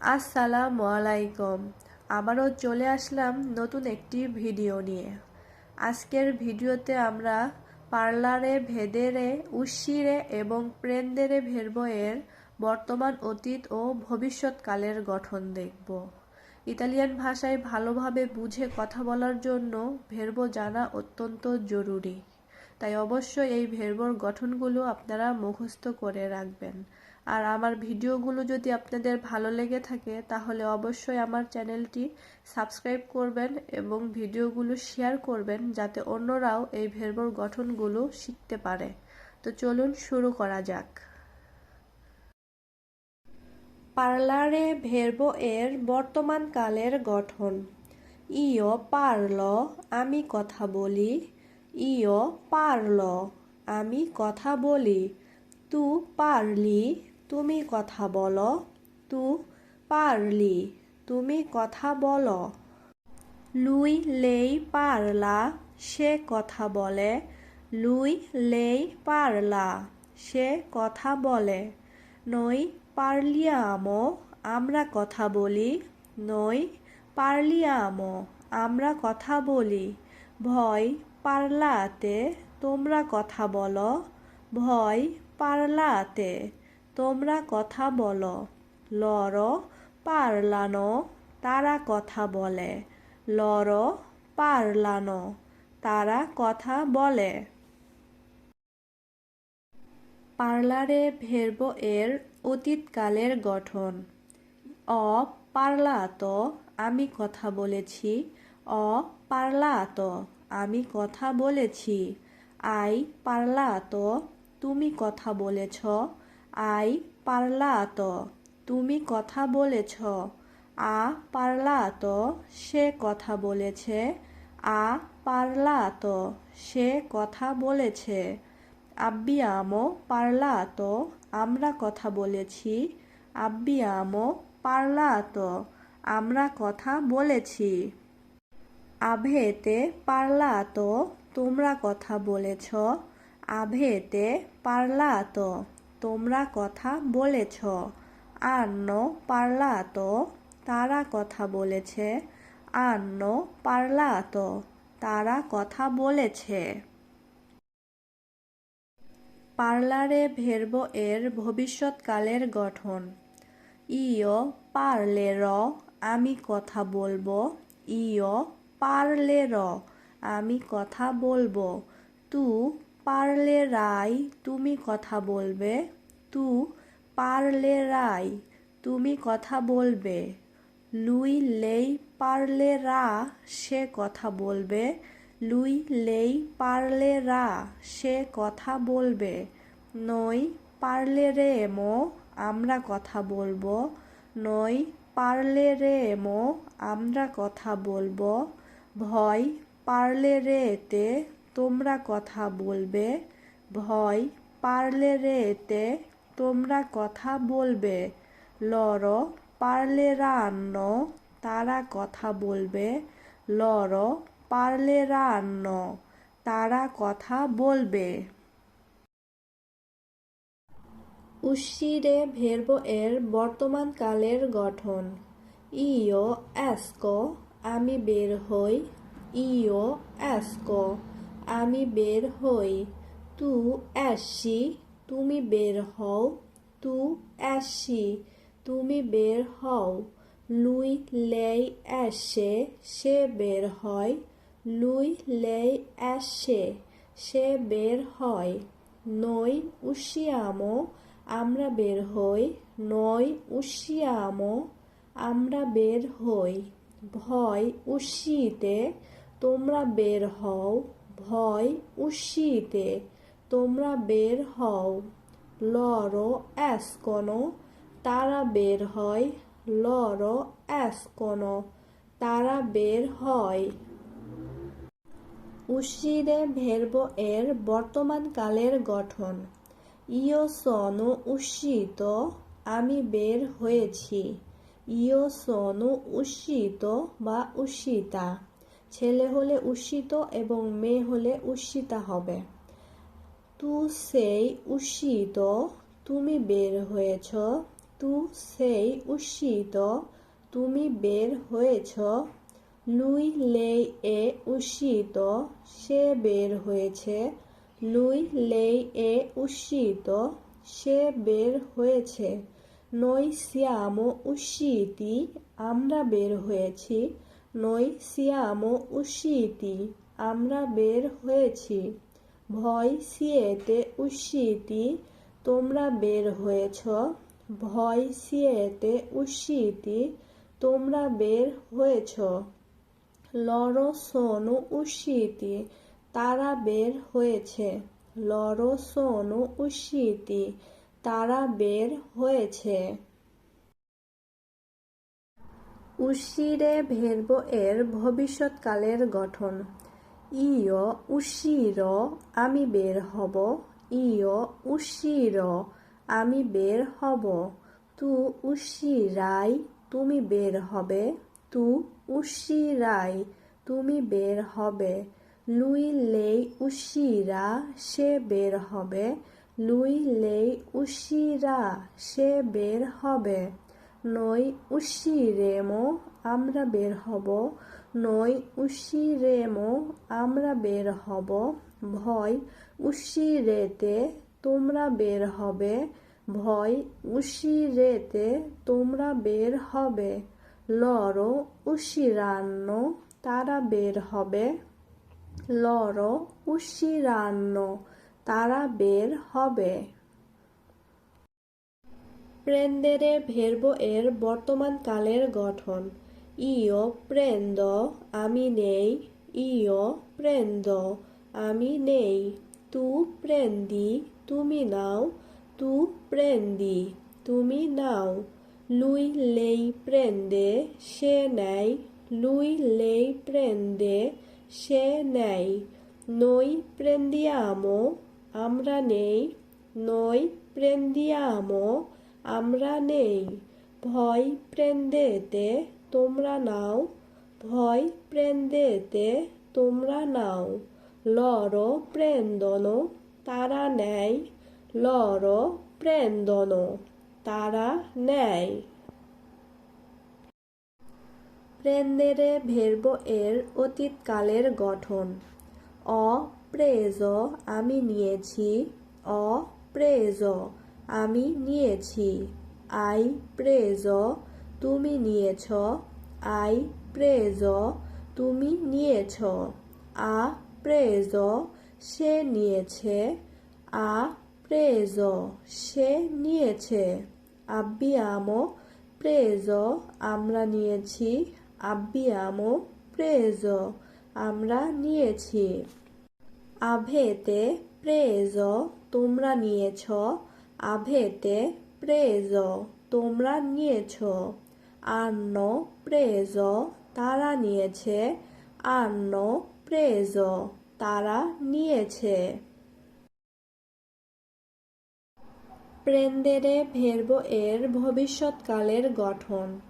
আসসালামু আলাইকুম আবারও চলে আসলাম নতুন একটি ভিডিও নিয়ে। আজকের ভিডিওতে আমরা পার্লারে ভেদেরে উশিরে এবং প্রেন্দেরে ভেরব এর বর্তমান অতীত ও ভবিষ্যৎকালের গঠন দেখব। ইতালিয়ান ভাষায় ভালোভাবে বুঝে কথা বলার জন্য ভেরব জানা অত্যন্ত জরুরি। তাই অবশ্যই এই ভেরবর গঠনগুলো আপনারা মুখস্থ করে রাখবেন। আর আমার ভিডিওগুলো যদি আপনাদের ভালো লেগে থাকে, তাহলে অবশ্যই আমার চ্যানেলটি সাবস্ক্রাইব করবেন এবং ভিডিওগুলো শেয়ার করবেন যাতে অন্যরাও এই ভেরবর গঠনগুলো শিখতে পারে। তো চলুন শুরু করা যাক। পার্লারে ভেরব এর বর্তমান কালের গঠন। ইও পারল, আমি কথা বলি। ইও পারল, আমি কথা বলি। তু পারলি তুমি কথা বলো, তু পারলি, তুমি কথা বলো। লুই লেই পারলা, সে কথা বলে। লুই লেই পারলা, সে কথা বলে। নই পারলিয়ামো, আমরা কথা বলি। নই পারলিয়ামো, আমরা কথা বলি। ভয় পারলাতে তোমরা কথা বলো। ভয় পারলাতে তোমরা কথা বলো। লর পারলানো, তারা কথা বলে। লর পারলানো, তারা কথা বলে। পার্লারে ভেরব এর অতীতকালের গঠন। অ পারলাত, আমি কথা বলেছি। অ পারলাত, আমি কথা বলেছি। আই পারলাত, তুমি কথা বলেছ। আই পারলাত তুমি কথা বলেছ। আ পারলাত সে কথা বলেছে। আ পারলাত সে কথা বলেছে। আব্বিয়ামো পারলাতো আমরা কথা বলেছি। আব্বিয়ামো পারলাতো আমরা কথা বলেছি। আভেতে পারলাতো তোমরা কথা বলেছ। আভেতে পারলাতো তোমরা কথা বলেছ। আন্ন পারলাতো, তারা কথা বলেছে। আন্ন পারলাতো, তারা কথা বলেছে। পার্লারে ভেরব এর ভবিষ্যৎকালের গঠন। ইয় পারলে র আমি কথা বলব। ইয় পারলে র আমি কথা বলব। তু পারলে রাই তুমি কথা বলবে। তু পারলে রাই, তুমি কথা বলবে। লুই লেই পারলে রা, সে কথা বলবে। লুই লেই পারলে রা, সে কথা বলবে। নই পারলে রে মো, আমরা কথা বলব। নই পারলে রে মো, আমরা কথা বলব। ভয় পারলে রে তে, তোমরা কথা বলবে। ভয় পারলে রে তে তোমরা কথা বলবে। লর পারলে রান্ন তারা কথা বলবে। লর পারলে রান্ন তারা কথা বলবে। উশিরে ভেরব এর বর্তমান কালের গঠন। ইও অ্যাসকো আমি বের হই। ইও অ্যাসকো আমি বের হই। তু অ্যাসি তুমি বের হও, তু অ্যাসি তুমি বের হও, লুই লেই অ্যাসে সে বের হয়। লুই লেই অ্যাসে সে বের হয়। নই উশিয়ামো, আমরা বের হই। নই উশিয়ামো, আমরা বের হই। ভয় উশিতে, তোমরা বের হও। ভয় উশিতে তোমরা বের হও। লরো অ্যাসকনো তারা বের হয়। লরো অ্যাসকনো তারা বের হয়। উশিরে ভেরব এর বর্তমান কালের গঠন। ইও সনু উষিত আমি বের হয়েছি। ইও সনু উষিত বা উষিতা ছেলে হলে উষিত এবং মেয়ে হলে উষিতা হবে। তু সেই উষিত তুমি বের হয়েছ। তু সেই উষিত তুমি বের হয়েছ। লুই লেই এ উষিত সে বের হয়েছে। লুই লেই এ উষিত সে বের হয়েছে। নই সিয়ামো উষিতি আমরা বের হয়েছি। নই সিয়ামো উষিতি আমরা বের হয়েছি। ভয় সিয়েতে উষিতি তোমরা বের হয়েছ। ভয় সিয়েতে উষিতি তোমরা বের হয়েছ। লর সোনু উষিতি তারা বের হয়েছে। লর সোনু উষিতি তারা বের হয়েছে। উশিরে ভের্ব এর ভবিষ্যৎকালের গঠন। ইয় উশির, আমি বের হব। ইয় উশির, আমি বের হব। তু উশিরাই, তুমি বের হবে। তু উশিরাই, তুমি বের হবে। লুই লেই উশিরা, সে বের হবে। লুই লেই উশিরা, সে বের হবে। নই উশিরেমো, আমরা বের হব। নই উশিরেমো, আমরা বের হব, ভয় উশিরেতে তোমরা বের হবে, ভয় উশিরেতে তোমরা বের হবে লড়ো উশিরান্ন, তারা বের হবে লড়ো উশিরান্ন, তারা বের হবে। প্রেন্দেরে ভের্ব এর বর্তমান কালের গঠন। ইয় প্রেন্দ, আমি নেই। ইয় প্রেন্দ, আমি নেই। তু প্রেন্দি, তুমি নাও। তু প্রেন্দি, তুমি নাও। লুই লেই প্রেন্দে, সে নেয় লুই লেই প্রেন্দে, সে নেয় নই প্রেন্দিয়ামো, আমরা নেই। নই প্রেন্দিয়ামো, আমরা নেই। ভয় প্রেন্দেতে তোমরা নাও, ভয় প্রেন্দেতে তোমরা নাও লড়ো প্রেন্দন তারা নেয় লড়ো প্রেন্দন তারা নেয়। প্রেন্দেরে ভের্ব এর অতীতকালের গঠন। অ, প্রেজ, আমি নিয়েছি। অ, প্রেজ, আমি নিয়েছি। আই, প্রেজ তুমি নিয়েছ, আই প্রেজ, তুমি নিয়েছ, আ প্রেজ, সে নিয়েছে, আ প্রেজ, সে নিয়েছে, আব্বিয়ামো প্রেজ, আমরা নিয়েছি, আব্বিয়ামো প্রেজ, আমরা নিয়েছি। আভেতে প্রেজ, তোমরা নিয়েছ, আভেতে প্রেজ, তোমরা নিয়েছ। আন্ন প্রেজ, তারা নিয়েছে। আন্ন প্রেজ, তারা নিয়েছে। প্রেন্দেরে ভের্ব এর ভবিষ্যৎকালের গঠন।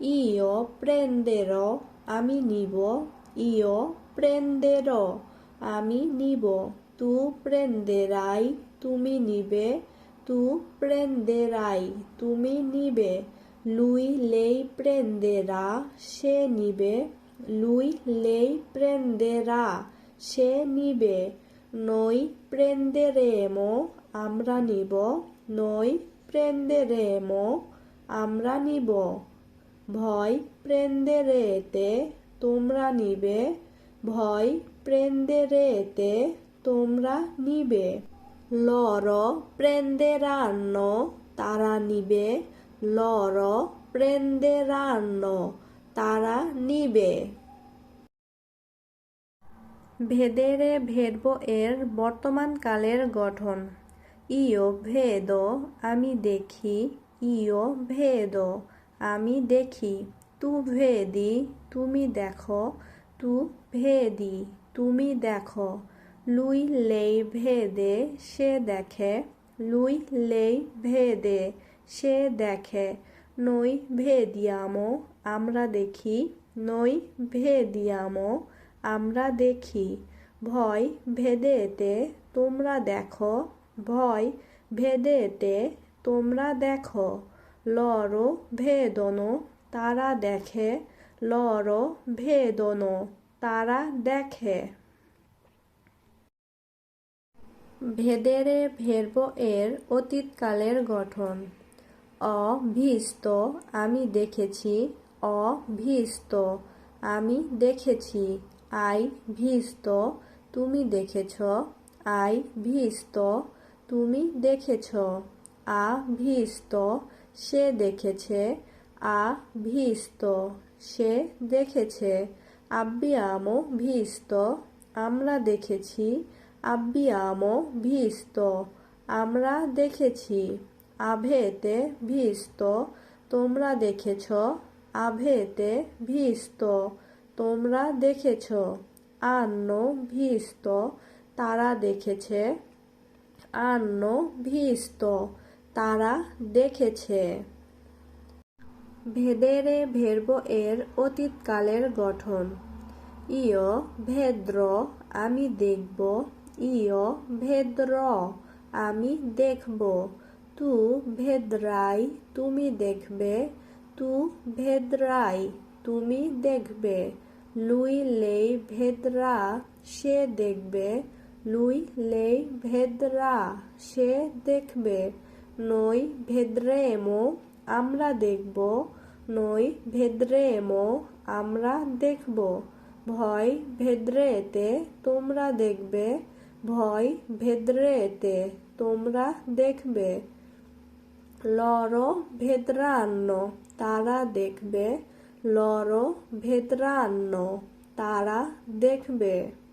ইয় প্রেন্দের, আমি নিব। ইয় প্রেন্দের, আমি নিব। তু প্রেন্দেরাই, তুমি নিবে। তু প্রেন্দেরাই, তুমি নিবে। লুই লেই প্রেন্দেরা সে নিবে লুই লেই প্রেন্দেরা সে নিবে নই প্রেন্দেরেমো আমরা নিব নই প্রেন্দেরেমো আমরা নিব ভয় প্রেন্দেরেতে তোমরা নিবে ভয় প্রেন্দেরেতে তোমরা নিবে লর প্রেন্দেরান্ন তারা নিবে লর প্রেন্দেরান্ন তারা নিবে। ভেদেরে ভের্ব এর বর্তমান কালের গঠন। ইয় ভেদ, আমি দেখি, ইয় ভেদ, আমি দেখি। তু ভেদি, তুমি দেখো, তু ভেদি, তুমি দেখো। লুই লেই ভেদে সে দেখে, লুই লেই ভেদে সে দেখে, নই ভেদিয়ামো, আমরা দেখি, নই ভেদিয়ামো, আমরা দেখি, ভয় ভেদেতে তোমরা দেখো, ভয় ভেদেতে তোমরা দেখো, লরো ভেদনো, তারা দেখে, লরো ভেদনো, তারা দেখে। ভেদেরে ভের্ব এর অতীতকালের গঠন। অভীষ্ট, আমি দেখেছি অভীষ্ট, আমি দেখেছি আই ভীষ্ট তুমি দেখেছ আই ভীষ্ট তুমি দেখেছ আ ভীষ্ট সে দেখেছে আ ভীষ্ট সে দেখেছে আব্বি আব্বিয়ামো ভীষ্ট আমরা দেখেছি আব্বিয়ামো ভীষ্ট আমরা দেখেছি আভেতে ভীষ্ট তোমরা দেখেছ? আভেতে ভীষ্ট তোমরা দেখেছ? আন্ন ভীষ্ট তারা দেখেছে। আন্ন ভীষ্ট তারা দেখেছে। ভেদেরে ভের্ব এর অতীতকালের গঠন। ইয় ভেদ্র, আমি দেখব। ইয় ভেদ্র, আমি দেখব। তু ভেদ্রাই তুমি দেখবে, তু ভেদ্রাই তুমি দেখবে। লুই লেই ভেদরা সে দেখবে, লুই লেই ভেদরা সে দেখবে। নই ভেদ্রেমো আমরা দেখব, নই ভেদ্রেমো আমরা দেখব। ভয় ভেদ্রেতে তোমরা দেখবে, ভয় ভেদ্রেতে তোমরা দেখবে। লড়ো ভেদ্রান্ন। তারা দেখবে। লড়ো ভেদ্রান্ন। তারা দেখবে।